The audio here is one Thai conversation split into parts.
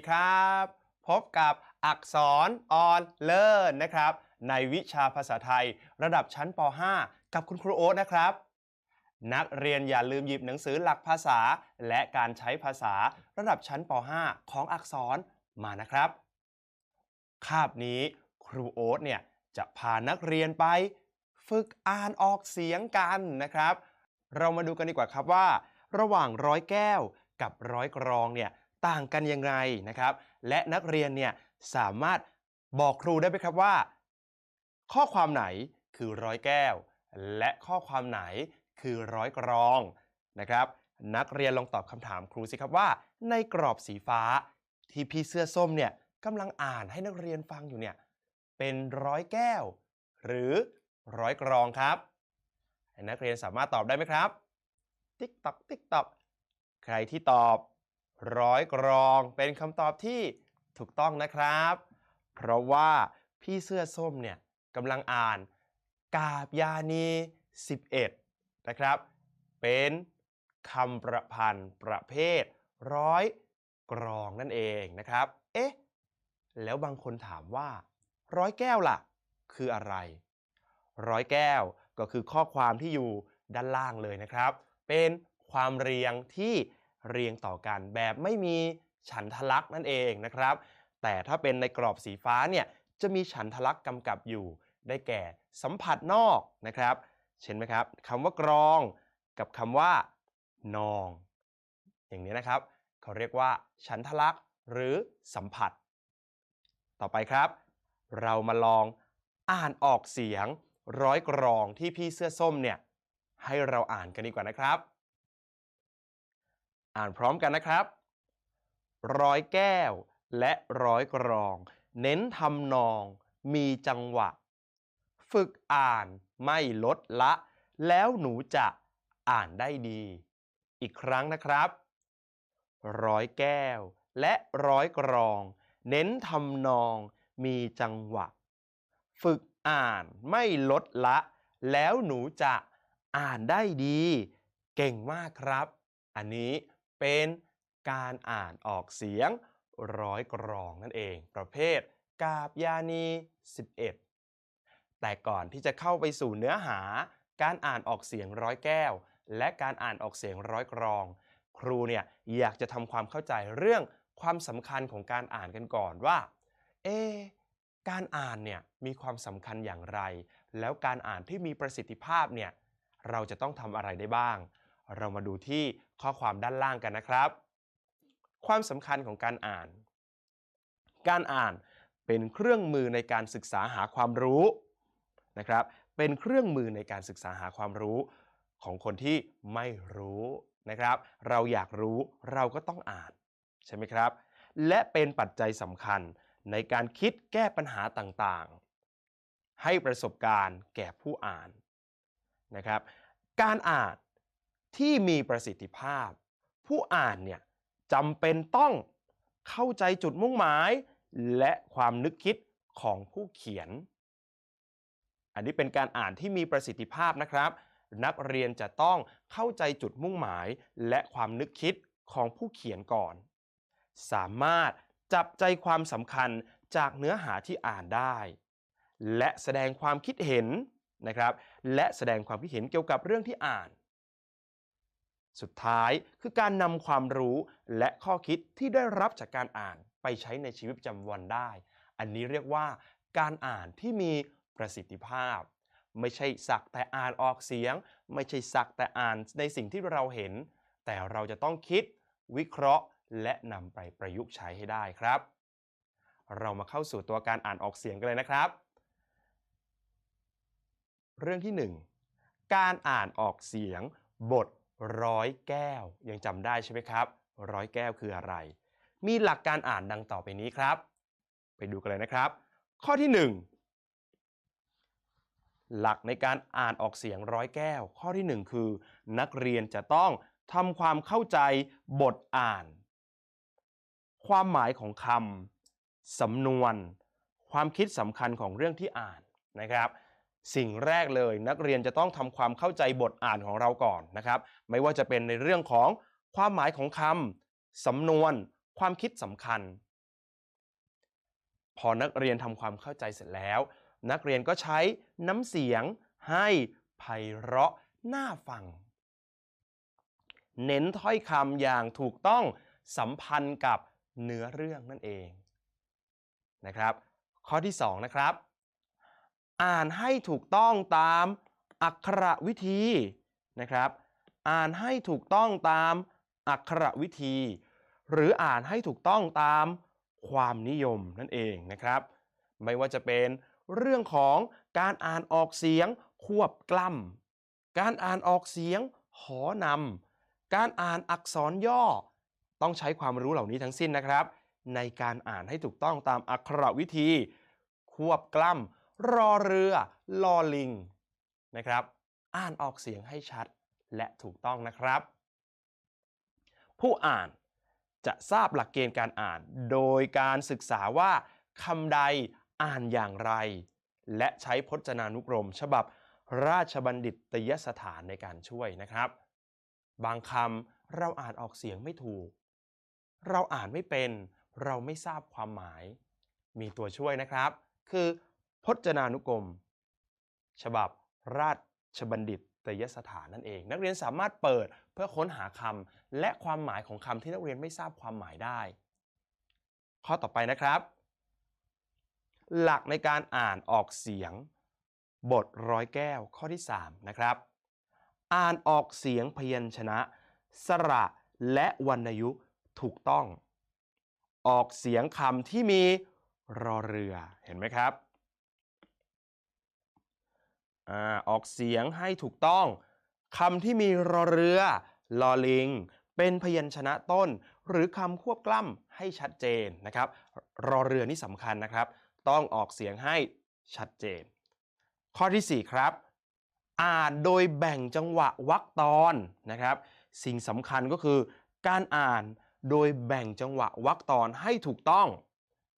ดีครับ พบกับอักษรออนเลิร์นนะครับ ในวิชาภาษาไทย ระดับชั้นป .5 กับคุณครูโอ๊ตนะครับ นักเรียนอย่าลืมหยิบหนังสือหลักภาษา และการใช้ภาษาระดับชั้นป .5 ของอักษรมานะครับ คาบนี้ครูโอ๊ตเนี่ยจะพานักเรียนไป ฝึกอ่านออกเสียงกันนะครับ เรามาดูกันดีกว่าครับว่า ระหว่างร้อยแก้วกับร้อยกรองเนี่ย ต่างกันยังไงนะครับ และนักเรียนเนี่ยสามารถบอกครูได้ไหมครับว่า ข้อความไหนคือร้อยแก้ว และข้อความไหนคือร้อยกรองนะครับ นักเรียนลองตอบคำถามครูสิครับว่า ในกรอบสีฟ้าที่พี่เสื้อส้มเนี่ยกำลังอ่านให้นักเรียนฟังอยู่เนี่ยเป็นร้อยแก้ว หรือร้อยกรองครับ นักเรียนสามารถตอบได้ไหมครับ ติ๊กตอกติ๊กตอกใครที่ตอบ ร้อยกรองเป็นคำตอบที่ถูกต้องนะครับ เพราะว่าพี่เสื้อส้มเนี่ยกำลังอ่านกาบยานี 11 นะครับ เป็นคำประพันธ์ประเภทร้อยกรองนั่นเองนะครับ เอ๊ะ แล้วบางคนถามว่า ร้อยแก้วล่ะ คืออะไร ร้อยแก้วก็คือข้อความที่อยู่ด้านล่างเลยนะครับ เป็นความเรียงที่ เรียงต่อกันแบบไม่มีฉันทลักษณ์นั่นเองนะครับ แต่ถ้าเป็นในกรอบสีฟ้าเนี่ยจะมีฉันทลักษณ์กำกับอยู่ ได้แก่สัมผัสนอกนะครับ เช่นไหมครับคำว่ากรองกับคำว่านอง อย่างนี้นะครับ เขาเรียกว่า ฉันทลักษณ์หรือสัมผัส ต่อไปครับ เรามาลองอ่านออกเสียงร้อยกรองที่พี่เสื้อส้มเนี่ยให้เราอ่านกันดีกว่านะครับ อ่านพร้อมกันนะครับ ร้อยแก้วและร้อยกรอง เน้นทำนอง มีจังหวะ ฝึกอ่านไม่ลดละ แล้วหนูจะอ่านได้ดี อีกครั้งนะครับ ร้อยแก้วและร้อยกรอง เน้นทำนอง มีจังหวะ ฝึกอ่านไม่ลดละ แล้วหนูจะอ่านได้ดี เก่งมากครับ อันนี้ เป็นการอ่านออกเสียงร้อยกรองนั่นเอง ประเภทกาบยานี 11 แต่ก่อนที่จะเข้าไปสู่เนื้อหา การอ่านออกเสียงร้อยแก้ว และการอ่านออกเสียงร้อยกรอง ครูเนี่ยอยากจะทำความเข้าใจเรื่องความสำคัญของการอ่านกันก่อนว่า เอ การอ่านเนี่ยมีความสำคัญอย่างไร แล้วการอ่านที่มีประสิทธิภาพเนี่ยเราจะต้องทำอะไรได้บ้าง เรามาดูที่ข้อความด้านล่างกันนะครับ ความสำคัญของการอ่าน การอ่านเป็นเครื่องมือในการศึกษาหาความรู้นะครับ เป็นเครื่องมือในการศึกษาหาความรู้ของคนที่ไม่รู้นะครับ เราอยากรู้เราก็ต้องอ่านใช่ไหมครับ และเป็นปัจจัยสำคัญในการคิดแก้ปัญหาต่างๆ ให้ประสบการณ์แก่ผู้อ่านนะครับ การอ่าน ที่มีประสิทธิภาพ ผู้อ่านเนี่ยจำเป็นต้องเข้าใจจุดมุ่งหมาย และความนึกคิดของผู้เขียน อันนี้เป็นการอ่านที่มีประสิทธิภาพนะครับ นักเรียนจะต้องเข้าใจจุดมุ่งหมาย และความนึกคิดของผู้เขียนก่อน สามารถจับใจความสำคัญจากเนื้อหาที่อ่านได้ และแสดงความคิดเห็นนะครับ และแสดงความคิดเห็นเกี่ยวกับเรื่องที่อ่าน สุดท้ายคือการนำความรู้และข้อคิดที่ได้รับจากการอ่านไปใช้ในชีวิตประจำวันได้ อันนี้เรียกว่า การอ่านที่มีประสิทธิภาพ ไม่ใช่สักแต่อ่านออกเสียง ไม่ใช่สักแต่อ่านในสิ่งที่เราเห็น แต่เราจะต้องคิด วิเคราะห์ และนำไปประยุกต์ใช้ให้ได้ครับ เรามาเข้าสู่ตัวการอ่านออกเสียงกันเลยนะครับ เรื่องที่ 1 การอ่านออกเสียงบท ร้อยแก้ว ยังจำได้ใช่ไหมครับ ร้อยแก้วคืออะไร มีหลักการอ่านดังต่อไปนี้ครับ ไปดูกันเลยนะครับ ข้อที่ 1 หลักในการอ่านออกเสียงร้อยแก้ว ข้อที่ 1 คือ นักเรียนจะต้องทำความเข้าใจบทอ่าน ความหมายของคำสำนวน ความคิดสำคัญของเรื่องที่อ่านนะครับ สิ่งแรกเลยนักเรียนจะต้องทำความเข้าใจบทอ่านของเราก่อนนะครับ ไม่ว่าจะเป็นในเรื่องของความหมายของคำสำนวน ความคิดสำคัญ พอนักเรียนทำความเข้าใจเสร็จแล้ว นักเรียนก็ใช้น้ำเสียงให้ไพเราะน่าฟัง เน้นถ้อยคำอย่างถูกต้องสัมพันธ์กับเนื้อเรื่องนั่นเองนะครับ ข้อที่ 2 นะครับ อ่านให้ถูกต้องตามอักขระวิธีนะครับ อ่านให้ถูกต้องตามอักขระวิธี หรืออ่านให้ถูกต้องตามความนิยมนั่นเองนะครับ ไม่ว่าจะเป็นเรื่องของการอ่านออกเสียงควบกล้ำการอ่านออกเสียงหอนำการอ่านอักษรย่อ ต้องใช้ความรู้เหล่านี้ทั้งสิ้นนะครับ ในการอ่านให้ถูกต้องตามอักขระวิธี ควบกล้ำ รอเรือลอลิงนะครับ อ่านออกเสียงให้ชัดและถูกต้องนะครับ ผู้อ่านจะทราบหลักเกณฑ์การอ่าน โดยการศึกษาว่าคำใดอ่านอย่างไร และใช้พจนานุกรม ฉบับราชบัณฑิตยสถานในการช่วยนะครับ บางคำเราอ่านออกเสียงไม่ถูก เราอ่านไม่เป็น เราไม่ทราบความหมาย มีตัวช่วยนะครับ คือ พจนานุกรม ฉบับราชบัณฑิตยสถานนั่นเอง นักเรียนสามารถเปิดเพื่อค้นหาคำและความหมายของคำที่นักเรียนไม่ทราบความหมายได้ ข้อต่อไปนะครับ หลักในการอ่านออกเสียง บทร้อยแก้วข้อที่ 3 นะครับ อ่านออกเสียงพยัญชนะ สระและวรรณยุกถูกต้อง ออกเสียงคำที่มีรอเรือเห็นไหมครับ อาออกเสียงให้ถูกต้องคำที่มีรอเรือลอลิง เป็นพยัญชนะต้น หรือคำควบกล้ำให้ชัดเจนนะครับ รอเรือนี่สำคัญนะครับ ต้องออกเสียงให้ชัดเจน ข้อที่ 4 ครับ อ่านโดยแบ่งจังหวะวรรคตอนนะครับ สิ่งสำคัญก็คือ การอ่านโดยแบ่งจังหวะวรรคตอนให้ถูกต้อง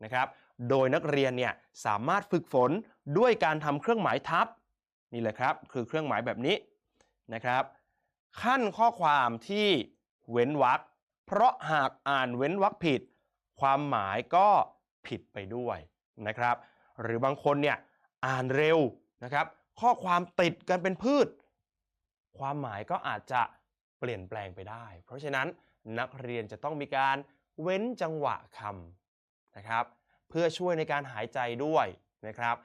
นะครับ โดยนักเรียนเนี่ยสามารถฝึกฝนด้วยการทำเครื่องหมายทับ นี่แหละครับ คือเครื่องหมายแบบนี้นะครับ ขั้นข้อความที่เว้นวรรคเพราะหากอ่านเว้นวรรคผิด ความหมายก็ผิดไปด้วยนะครับ หรือบางคนเนี่ยอ่านเร็วนะครับ ข้อความติดกันเป็นพืช ความหมายก็อาจจะเปลี่ยนแปลงไปได้ เพราะฉะนั้นนักเรียนจะต้องมีการเว้นจังหวะคำนะครับ เพื่อช่วยในการหายใจด้วยนะครับ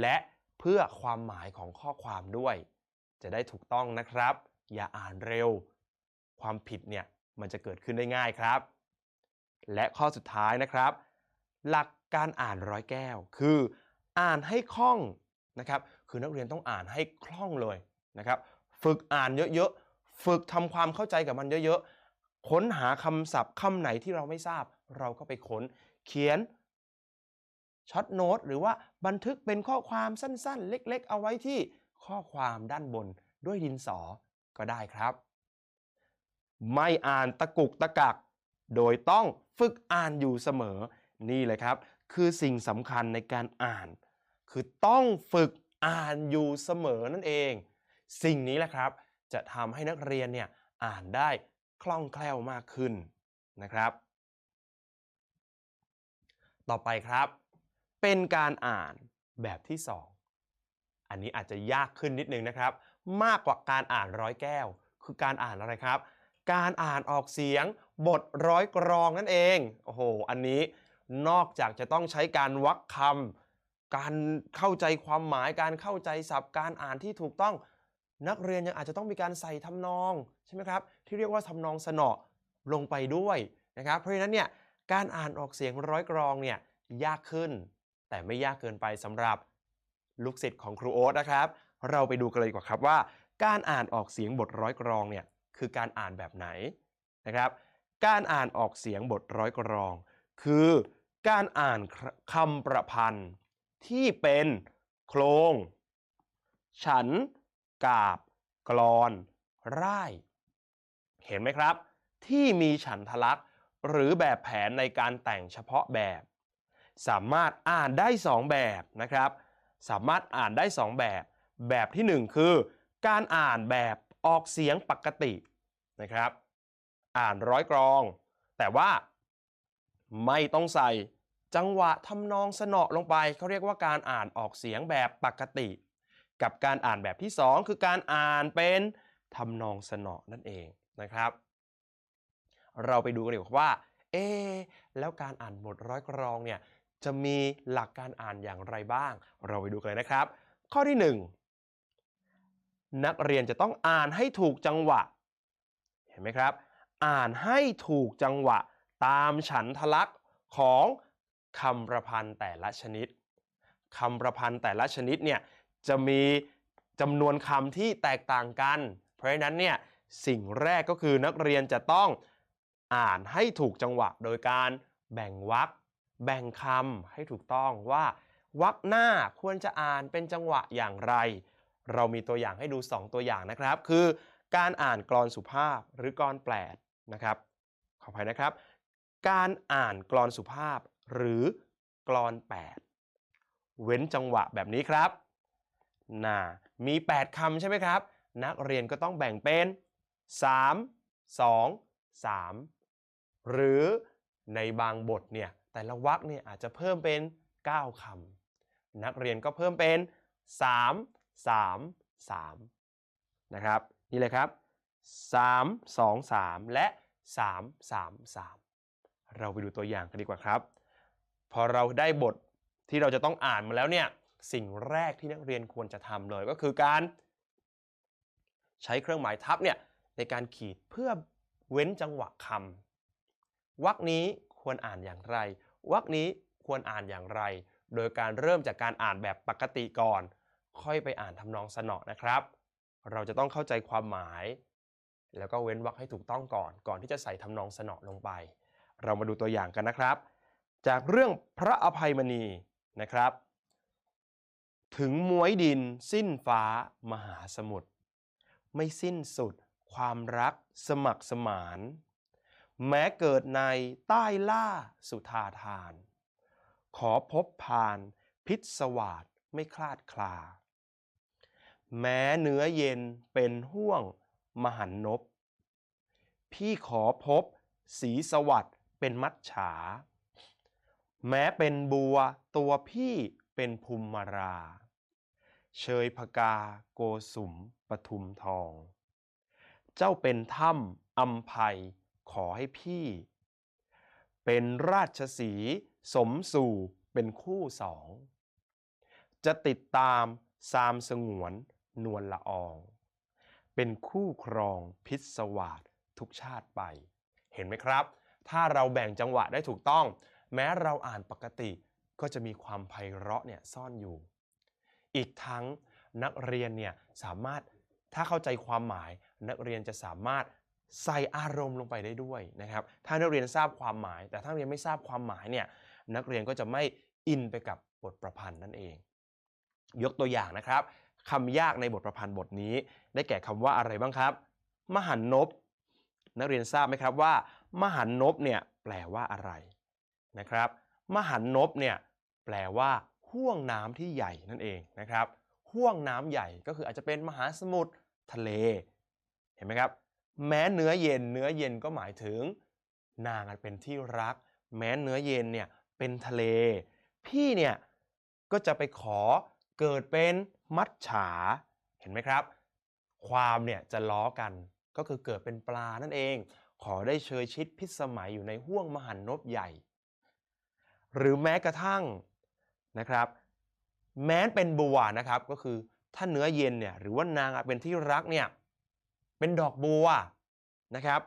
และ เพื่อความหมายของข้อความด้วย จะได้ถูกต้องนะครับ อย่าอ่านเร็ว ความผิดเนี่ยมันจะเกิดขึ้นได้ง่ายครับ และข้อสุดท้ายนะครับ หลักการอ่านร้อยแก้ว คืออ่านให้คล่องนะครับ คือนักเรียนต้องอ่านให้คล่องเลยนะครับ ฝึกอ่านเยอะๆ ฝึกทำความเข้าใจกับมันเยอะๆ ค้นหาคำศัพท์คำไหนที่เราไม่ทราบ เราก็ไปค้น เขียน ช็อตโน้ตหรือว่าบันทึกเป็นข้อความสั้นๆ เล็กๆ เอาไว้ที่ข้อความด้านบนด้วยดินสอก็ได้ครับ ไม่อ่านตะกุกตะกัก โดยต้องฝึกอ่านอยู่เสมอ นี่เลยครับ คือสิ่งสำคัญในการอ่าน คือต้องฝึกอ่านอยู่เสมอนั่นเอง สิ่งนี้แหละครับ จะทำให้นักเรียนเนี่ยอ่านได้คล่องแคล่วมากขึ้นนะครับ ต่อไปครับ เป็นการอ่านแบบที่ 2 อันนี้อาจจะยากขึ้นนิดนึงนะครับ มากกว่าการอ่านร้อยแก้ว คือการอ่านอะไรครับ การอ่านออกเสียงบทร้อยกรองนั่นเองโอ้โหอันนี้นอกจากจะต้องใช้การวักคำการเข้าใจความหมายการเข้าใจศัพท์ การอ่านที่ถูกต้อง นักเรียนยังอาจจะต้องมีการใส่ทำนองใช่ไหมครับที่เรียกว่าทำนองสนอลงไปด้วยนะครับ เพราะฉะนั้นเนี่ยการอ่านออกเสียงร้อยกรองเนี่ยยากขึ้น แต่ไม่ยากเกินไปสำหรับลูกศิษย์ของครูโอ๊ตนะครับ เราไปดูกันเลยดีกว่าครับว่า การอ่านออกเสียงบทร้อยกรองเนี่ยคือการอ่านแบบไหนนะครับ การอ่านออกเสียงบทร้อยกรอง คือการอ่านคำประพันธ์ที่เป็นโครง ฉัน กาบ กรอน ร่าย เห็นไหมครับ ที่มีฉันทลักษณ์หรือแบบแผนในการแต่งเฉพาะแบบ สามารถอ่านได้ 2 แบบนะครับ สามารถอ่านได้ 2 แบบ แบบที่ 1 คือ การอ่านแบบออกเสียงปกตินะครับ อ่านร้อยกรอง แต่ว่าไม่ต้องใส่จังหวะทำนองสนอลงไปเขาเรียกว่าการอ่านออกเสียงแบบปกติ กับการอ่านแบบที่ 2 คือการอ่านเป็นทำนองสนอนั่นเองนะครับ เราไปดูกันดีกว่าว่าเอ๊แล้วการอ่านบทร้อยกรองเนี่ย จะมีหลักการอ่านอย่างไรบ้าง เราไปดูกันเลยนะครับ ข้อที่ 1 นักเรียนจะต้องอ่านให้ถูกจังหวะ เห็นไหมครับ อ่านให้ถูกจังหวะตามฉันทลักษณ์ของคำประพันธ์แต่ละชนิดคำประพันธ์แต่ละชนิดเนี่ยจะมีจำนวนคำที่แตกต่างกัน เพราะฉะนั้นเนี่ยสิ่งแรกก็คือนักเรียนจะต้องอ่านให้ถูกจังหวะ โดยการแบ่งวรรค แบ่งคำให้ถูกต้องว่าวรรคหน้าควรจะอ่านเป็นจังหวะอย่างไร เรามีตัวอย่างให้ดู 2 ตัวอย่างนะครับ คือการอ่านกลอนสุภาพหรือกลอนแปลดนะครับขออภัยนะครับ การอ่านกลอนสุภาพหรือกลอนแปดเว้นจังหวะแบบนี้ครับน่ามี 8คำใช่ไหมครับ นักเรียนก็ต้องแบ่งเป็น 3 2 3 หรือในบางบทเนี่ย แต่ละวรรคเนี่ยอาจจะเพิ่มเป็น 9คำนักเรียนก็เพิ่มเป็น 3 3 3 นะครับ นี่เลยครับ 3 2 3 และ 3 3 3 เราไปดูตัวอย่างกันดีกว่าครับ พอเราได้บทที่เราจะต้องอ่านมาแล้วเนี่ยสิ่งแรกที่นักเรียนควรจะทำเลยก็คือการ ใช้เครื่องหมายทับเนี่ยในการขีดเพื่อเว้นจังหวะคำวรรคนี้ควรอ่านอย่างไร วรรคนี้ควรอ่านอย่างไร โดยการเริ่มจากการอ่านแบบปกติก่อน ค่อยไปอ่านทำนองสนอนะครับ เราจะต้องเข้าใจความหมาย แล้วก็เว้นวรรคให้ถูกต้องก่อน ก่อนที่จะใส่ทำนองสนอลงไป เรามาดูตัวอย่างกันนะครับ จากเรื่องพระอภัยมณีนะครับ ถึงมวยดินสิ้นฟ้ามหาสมุทรไม่สิ้นสุด ความรักสมัครสมาน แม้เกิดในใต้ล่าสุธาทาน ขอพบผ่านพิษสวาดไม่คลาดคลา แม้เนื้อเย็นเป็นห่วงมหันนบ พี่ขอพบสีสวัสดเป็นมัจฉา แม้เป็นบัวตัวพี่เป็นภูมิมารา เชยพกาโกสุมปทุมทอง เจ้าเป็นถ้ำอัมภัย อให้พี่ เป็นราชสีสมสู่เป็นคู่สอง จะติดตามสามสงวนนวลละออง เป็นคู่ครองพิศวาสทุกชาติไป เห็นไหมครับ ถ้าเราแบ่งจังหวะได้ถูกต้อง แม้เราอ่านปกติก็จะมีความไพเราะเนี่ยซ่อนอยู่ อีกทั้งนักเรียนเนี่ยสามารถถ้าเข้าใจความหมายนักเรียนจะสามารถ ใส่อารมณ์ลงไปได้ด้วยนะครับ ถ้านักเรียนทราบความหมาย แต่ถ้านักเรียนไม่ทราบความหมายเนี่ยนักเรียนก็จะไม่อินไปกับบทประพันธ์นั่นเอง ยกตัวอย่างนะครับคำยากในบทประพันธ์บทนี้ ได้แก่คำว่าอะไรบ้างครับ มหันนบนักเรียนทราบไหมครับว่า มหันนบเนี่ยแปลว่าอะไรนะครับ มหันนบเนี่ยแปลว่าห่วงน้ำที่ใหญ่นั่นเองนะครับห่วงน้ำใหญ่ก็คืออาจจะเป็นมหาสมุทรทะเล เห็นไหมครับ แม้เนื้อเย็น เนื้อเย็นก็หมายถึง นางเป็นที่รัก แม้เนื้อเย็นเนี่ยเป็นทะเล พี่เนี่ยก็จะไปขอเกิดเป็นมัจฉา เห็นไหมครับ ความเนี่ยจะล้อกันก็คือเกิดเป็นปลานั่นเอง ขอได้เชยชิดพิสมัยอยู่ในห่วงมหันนบใหญ่ หรือแม้กระทั่งนะครับ แม้นเป็นบัวนะครับก็คือถ้าเนื้อเย็นเนี่ยหรือว่านางเป็นที่รักเนี่ย เป็นดอกบัวนะครับ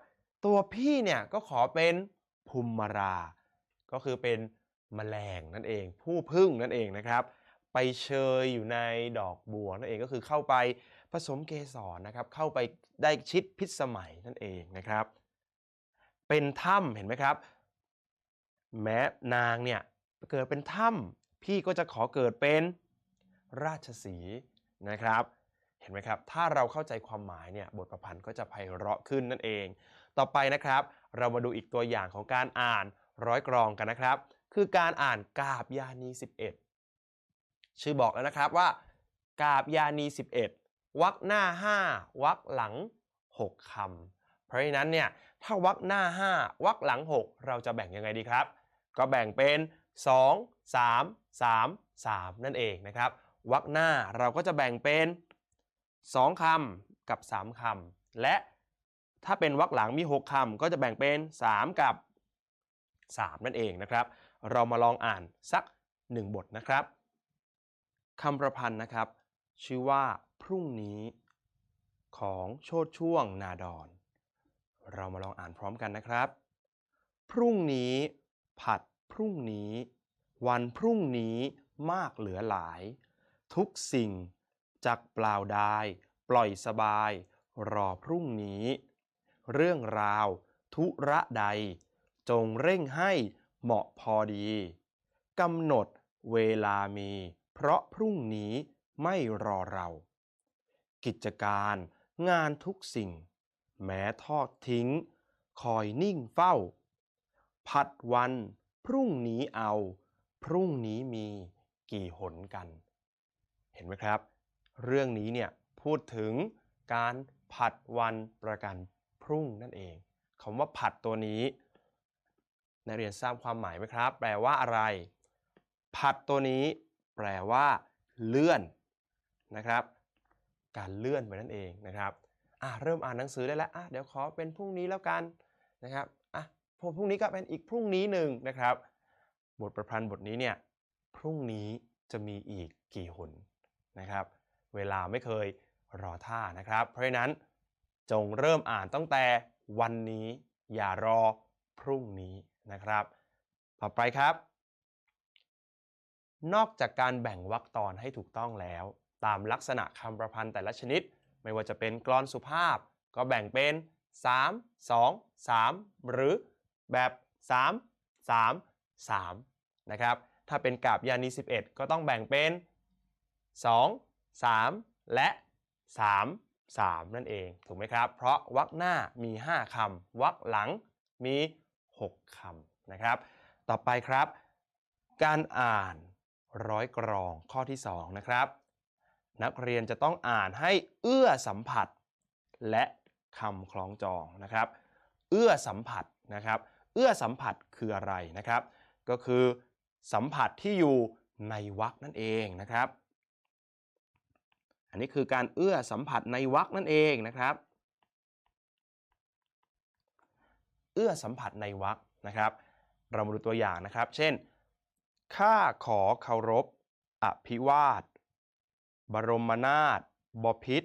ตัวพี่เนี่ยก็ขอเป็นภูมิมารา ก็คือเป็นมแมลงนั่นเอง ผู้พึ่งนั่นเองนะครับ ไปเชยอยู่ในดอกบัวนั่นเองก็คือเข้าไปผสมเกสรนะครับ เข้าไปได้ชิดพิษสมัยนั่นเองนะครับ เป็นถ้ำเห็นไหมครับ แม้นางเนี่ยเกิดเป็นถ้ำพี่ก็จะขอเกิดเป็นราชสีนะครับ เห็นไหมครับ ถ้าเราเข้าใจความหมายเนี่ยบทประพันธ์ก็จะไพเราะขึ้นนั่นเอง ต่อไปนะครับ เรามาดูอีกตัวอย่างของการอ่านร้อยกรองกันนะครับ คือการอ่านกาบยานี 11 ชื่อบอกแล้วนะครับว่ากาบยานี 11วรรคหน้า 5วรรคหลัง 6คำเพราะฉะนั้นเนี่ยถ้าวรรคหน้า 5วรรคหลัง 6 เราจะแบ่งยังไงดีครับ ก็แบ่งเป็น 2 3 3 3 นั่นเองนะครับวรรคหน้าเราก็จะแบ่งเป็น 2คำกับ 3คำและถ้าเป็นวรรคหลังมี 6คำก็จะแบ่งเป็น 3 กับ 3 นั่นเองนะครับ เรามาลองอ่านสัก 1 บทนะครับคำประพันธ์นะครับ ชื่อว่าพรุ่งนี้ของโชดช่วงนาดอน เรามาลองอ่านพร้อมกันนะครับ พรุ่งนี้ผัดพรุ่งนี้ วันพรุ่งนี้มากเหลือหลาย ทุกสิ่ง จักเปล่าดาย ปล่อยสบาย รอพรุ่งนี้ เรื่องราว ธุระใด จงเร่งให้เหมาะพอดีกำหนดเวลามี เพราะพรุ่งนี้ไม่รอเรา กิจการงานทุกสิ่ง แม้ทอดทิ้ง คอยนิ่งเฝ้า ผัดวัน พรุ่งนี้เอา พรุ่งนี้มีกี่หนกัน เห็นไหมครับ เรื่องนี้เนี่ยพูดถึงการผัดวันประกันพรุ่งนั่นเองคำว่าผัดตัวนี้นักเรียนทราบความหมายไหมครับ แปลว่าอะไร ผัดตัวนี้ แปลว่า เลื่อนนะครับ การเลื่อนไปนั่นเองนะครับอะเริ่มอ่านหนังสือได้แล้วอะเดี๋ยวขอเป็นพรุ่งนี้แล้วกันนะครับอะพอพรุ่งนี้ก็เป็นอีกพรุ่งนี้หนึ่งนะครับ บทประพันธ์บทนี้เนี่ยพรุ่งนี้จะมีอีกกี่หนนะครับ เวลาไม่เคยรอท่านะครับ เพราะฉะนั้นจงเริ่มอ่านตั้งแต่วันนี้ อย่ารอพรุ่งนี้นะครับ ต่อไปครับ นอกจากการแบ่งวรรคตอนให้ถูกต้องแล้ว ตามลักษณะคำประพันธ์แต่ละชนิด ไม่ว่าจะเป็นกลอนสุภาพ ก็แบ่งเป็น 3 2 3 หรือแบบ 3 3 3 นะครับ ถ้าเป็นกาบยานี 11 ก็ต้องแบ่งเป็น 2 3 และ 3 3 นั่นเองถูกไหมครับ เพราะวรรคหน้ามี 5คำวรรคหลังมี 6คำนะครับ ต่อไปครับ การอ่านร้อยกรองข้อที่ 2 นะครับ นักเรียนจะต้องอ่านให้เอื้อสัมผัส และคำคล้องจองนะครับ เอื้อสัมผัสนะครับ เอื้อสัมผัสคืออะไรนะครับ ก็คือสัมผัสที่อยู่ในวรรคนั่นเองนะครับ อันนี้คือการเอื้อสัมผัสในวรรคนั่นเองนะครับ เอื้อสัมผัสในวรรคนะครับ เรามาดูตัวอย่างนะครับ เช่น ข้าขอเคารพ อภิวาท บรมนาถบพิษ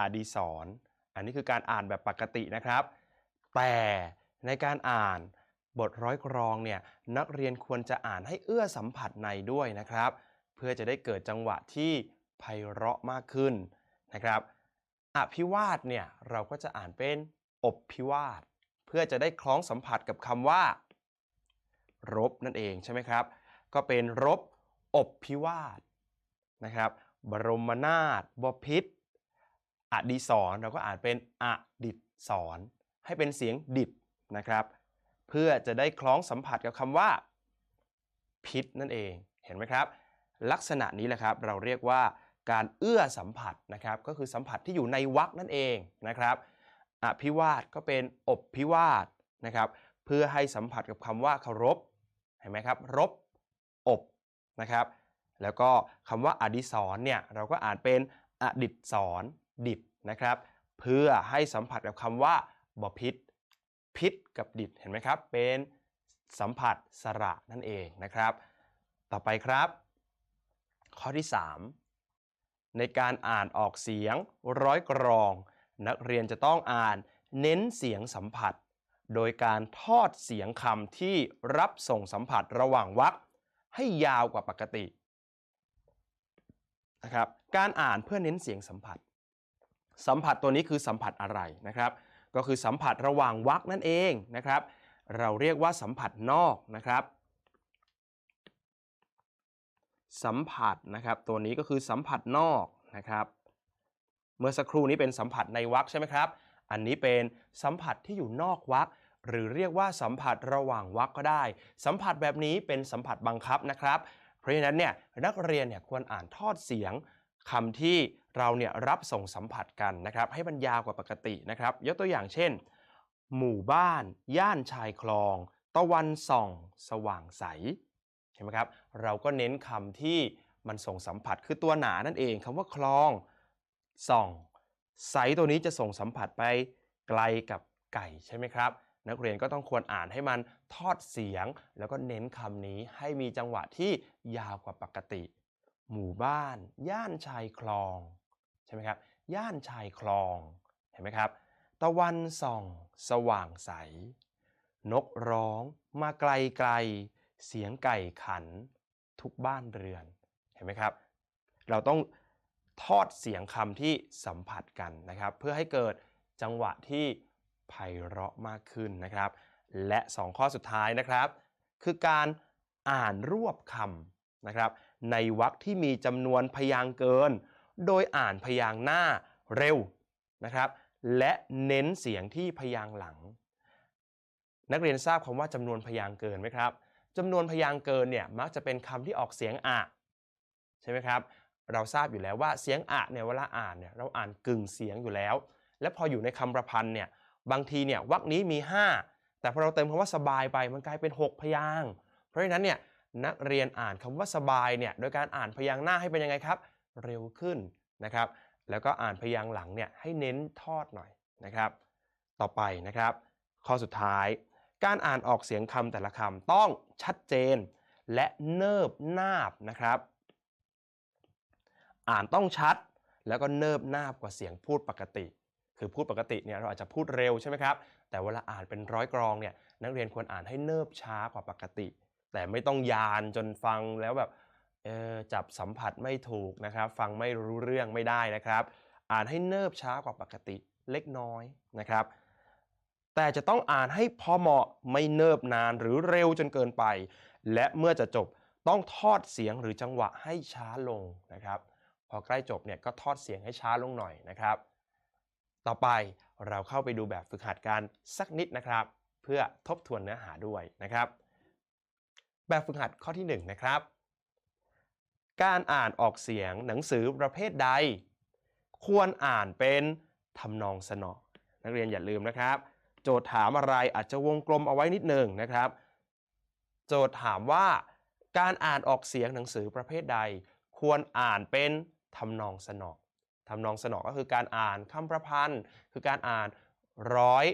อดีศรอันนี้คือการอ่านแบบปกตินะครับ แต่ในการอ่านบทร้อยกรองเนี่ยนักเรียนควรจะอ่านให้เอื้อสัมผัสในด้วยนะครับ เพื่อจะได้เกิดจังหวะที่ ไพเราะมากขึ้นนะครับอภิวาทเนี่ยเราก็จะอ่านเป็นอบพิวาท เพื่อจะได้คล้องสัมผัสกับคำว่า รบนั่นเองใช่ไหมครับ ก็เป็นรบอบพิวาทนะครับ บรมนาถบพิษอดิศรเราก็อ่านเป็นอดิศสรให้เป็นเสียงดิดนะครับ เพื่อจะได้คล้องสัมผัสกับคำว่า พิษนั่นเองเห็นไหมครับ ลักษณะนี้แหละครับ เราเรียกว่า การเอื้อสัมผัสนะครับก็คือสัมผัสที่อยู่ในวรรคนั่นเองนะครับอภิวาทก็เป็นอบพิวาทนะครับเพื่อให้สัมผัสกับคำว่าเคารพเห็นไหมครับรบอบนะครับแล้วก็คำว่าอดิศรเนี่ยเราก็อ่านเป็นอดิศรดิดนะครับเพื่อให้สัมผัสกับคำว่าบพิษพิษกับดิดเห็นไหมครับเป็นสัมผัสสระนั่นเองนะครับ ต่อไปครับ ข้อที่ 3 ในการอ่านออกเสียงร้อยกรอง นักเรียนจะต้องอ่านเน้นเสียงสัมผัส โดยการทอดเสียงคำที่รับส่งสัมผัสระหว่างวรรคให้ยาวกว่าปกตินะครับการอ่านเพื่อเน้นเสียงสัมผัส สัมผัสตัวนี้คือสัมผัสอะไรนะครับ ก็คือสัมผัสระหว่างวรรคนั่นเองนะครับ เราเรียกว่าสัมผัสนอกนะครับ สัมผัสนะครับ ตัวนี้ก็คือสัมผัสนอกนะครับ เมื่อสักครู่นี้เป็นสัมผัสในวรรคใช่ไหมครับ อันนี้เป็นสัมผัสที่อยู่นอกวรรคหรือเรียกว่าสัมผัสระหว่างวรรคก็ได้ สัมผัสแบบนี้เป็นสัมผัสบังคับนะครับ เพราะฉะนั้นเนี่ยนักเรียนเนี่ยควรอ่านทอดเสียงคำที่เราเนี่ยรับส่งสัมผัสกันนะครับ ให้มันยาวกว่าปกตินะครับ ยกตัวอย่างเช่น หมู่บ้าน ย่านชายคลอง ตะวันส่อง สว่างใส เห็นไหมครับ เราก็เน้นคำที่มันส่งสัมผัสคือตัวหนานั่นเองคำว่าคลองส่องใสตัวนี้จะส่งสัมผัสไปไกลกับไก่ใช่ไหมครับ นักเรียนก็ต้องควรอ่านให้มันทอดเสียง แล้วก็เน้นคำนี้ให้มีจังหวะที่ยาวกว่าปกติ หมู่บ้าน ย่านชายคลองใช่ไหมครับย่านชายคลองเห็นไหมครับ ตะวันส่อง สว่างใส นกร้อง มาไกลไกล เสียงไก่ขันทุกบ้านเรือน เห็นไหมครับ เราต้องทอดเสียงคำที่สัมผัสกันนะครับ เพื่อให้เกิดจังหวะที่ไพเราะมากขึ้นนะครับ และ 2 ข้อสุดท้ายนะครับ คือการอ่านรวบคำนะครับ ในวรรคที่มีจำนวนพยางเกิน โดยอ่านพยางหน้าเร็วนะครับ และเน้นเสียงที่พยางหลัง นักเรียนทราบคำว่าจำนวนพยางเกินไหมครับ จำนวนพยางค์เกินเนี่ยมักจะเป็นคำที่ออกเสียงอะใช่ไหมครับ เราทราบอยู่แล้วว่าเสียงอะเนี่ยเวลาอ่านเนี่ยเราอ่านกึ่งเสียงอยู่แล้ว และพออยู่ในคำประพันธ์เนี่ยบางทีเนี่ยวรรคนี้มี 5 แต่พอเราเติมคำว่าสบายไปมันกลายเป็น 6 พยางค์เพราะฉะนั้นเนี่ยนักเรียนอ่านคำว่าสบายเนี่ยโดยการอ่านพยางค์หน้าให้เป็นยังไงครับ เร็วขึ้นนะครับ แล้วก็อ่านพยางค์หลังเนี่ยให้เน้นทอดหน่อยนะครับ ต่อไปนะครับ ข้อสุดท้าย การอ่านออกเสียงคำแต่ละคำต้องชัดเจน และเนิบนาบนะครับ อ่านต้องชัดแล้วก็เนิบนาบกว่าเสียงพูดปกติ คือพูดปกติเนี่ยเราอาจจะพูดเร็วใช่ไหมครับ แต่เวลาอ่านเป็นร้อยกรองเนี่ยนักเรียนควรอ่านให้เนิบช้ากว่าปกติ แต่ไม่ต้องยานจนฟังแล้วแบบจับสัมผัสไม่ถูกนะครับ ฟังไม่รู้เรื่องไม่ได้นะครับ อ่านให้เนิบช้ากว่าปกติเล็กน้อยนะครับ แต่จะต้องอ่านให้พอเหมาะไม่เนิบนานหรือเร็วจนเกินไป และเมื่อจะจบต้องทอดเสียงหรือจังหวะให้ช้าลงนะครับ พอใกล้จบเนี่ยก็ทอดเสียงให้ช้าลงหน่อยนะครับ ต่อไปเราเข้าไปดูแบบฝึกหัดกันสักนิดนะครับ เพื่อทบทวนเนื้อหาด้วยนะครับ แบบฝึกหัดข้อที่1นะครับ การอ่านออกเสียงหนังสือประเภทใด ควรอ่านเป็นทำนองสนอ นักเรียนอย่าลืมนะครับ โจทย์ถามอะไรอาจจะวงกลมเอาไว้นิดหนึ่งนะครับ โจทย์ถามว่า การอ่านออกเสียงหนังสือประเภทใด ควรอ่านเป็นทำนองสนอทำนองสนอก็คือการอ่านคำประพันธ์ คือการอ่านร้อย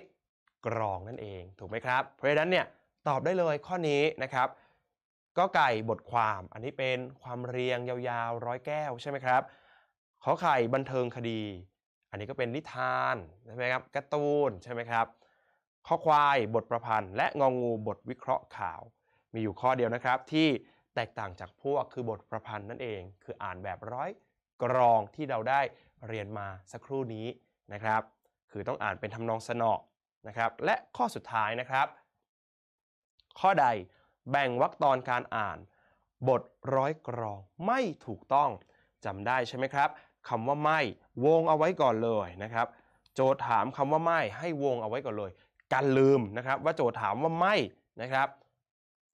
กรองนั่นเองถูกไหมครับ เพราะฉะนั้นเนี่ยตอบได้เลยข้อนี้นะครับก็ไก่บทความอันนี้เป็นความเรียงยาวๆร้อยแก้วใช่ไหมครับขอไข่บันเทิงคดี อันนี้ก็เป็นนิทานใช่ไหมครับการ์ตูนใช่ไหมครับ ข้อควายบทประพันธ์ และงองูบทวิเคราะห์ข่าว มีอยู่ข้อเดียวนะครับที่แตกต่างจากพวกคือบทประพันธ์นั่นเอง คืออ่านแบบร้อยกรองที่เราได้เรียนมาสักครู่นี้นะครับ คือต้องอ่านเป็นทำนองสนอนะครับ และข้อสุดท้ายนะครับ ข้อใดแบ่งวรรคตอนการอ่าน บทร้อยกรองไม่ถูกต้องจำได้ใช่ไหมครับคำว่าไม่วงเอาไว้ก่อนเลยนะครับ โจทย์ถามคำว่าไม่ให้วงเอาไว้ก่อนเลย การลืมนะครับ ว่าโจทย์ถามว่าไม่นะครับ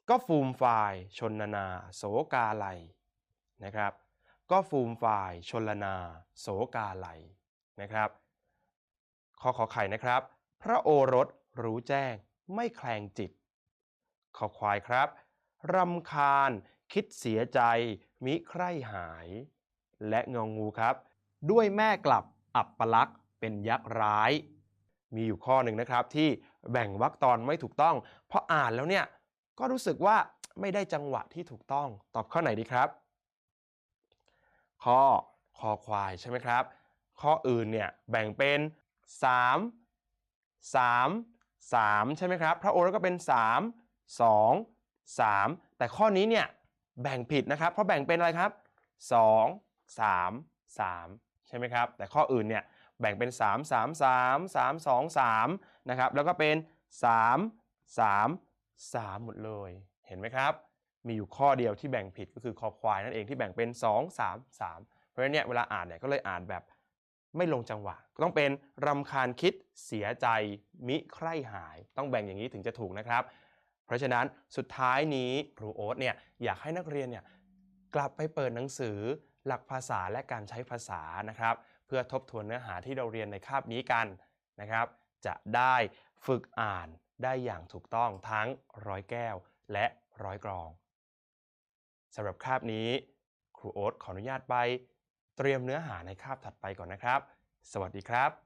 ก็ฟูมฝ่ายชนนา โสกาไลนะครับ ก็ฟูมฝ่ายชนลนา โสกาไลนะครับข้อขอไข่นะครับ พระโอรสรู้แจ้งไม่แคลงจิตขอควายครับรำคาญคิดเสียใจ มิใคร่หาย และงองูครับ ด้วยแม่กลับอับปลักษ์เป็นยักษ์ร้าย มีอยู่ข้อหนึ่งนะครับที่แบ่งวรรคตอนไม่ถูกต้อง เพราะอ่านแล้วเนี่ยก็รู้สึกว่าไม่ได้จังหวะที่ถูกต้อง ตอบข้อไหนดีครับ ข้อคอควายใช่ไหมครับ ข้ออื่นเนี่ยแบ่งเป็น 3 3 3 ใช่ไหมครับ พระโอรสก็เป็น 3 2 3 แต่ข้อนี้เนี่ยแบ่งผิดนะครับ เพราะแบ่งเป็นอะไรครับ 2 3 3 ใช่ไหมครับ แต่ข้ออื่นเนี่ย แบ่งเป็น 3 3 3 3 2 3นะครับแล้วก็เป็น 3 3 3 หมดเลย เห็นไหมครับ มีอยู่ข้อเดียวที่แบ่งผิดก็คือคอควายนั่นเองที่แบ่งเป็น 2 3 3 เพราะฉะนั้นเนี่ยเวลาอ่านเนี่ยก็เลยอ่านแบบไม่ลงจังหวะ ก็ต้องเป็นรำคาญคิดเสียใจมิใคร่หาย ต้องแบ่งอย่างนี้ถึงจะถูกนะครับ เพราะฉะนั้นสุดท้ายนี้ครูโอ๊ตเนี่ยอยากให้นักเรียนเนี่ยกลับไปเปิดหนังสือหลักภาษาและการใช้ภาษานะครับ เพื่อทบทวนเนื้อหาที่เราเรียนในคาบนี้กันนะครับ จะได้ฝึกอ่านได้อย่างถูกต้องทั้งร้อยแก้วและร้อยกรองสำหรับคาบนี้ครูโอ๊ตขออนุญาตไป เตรียมเนื้อหาในคาบถัดไปก่อนนะครับ สวัสดีครับ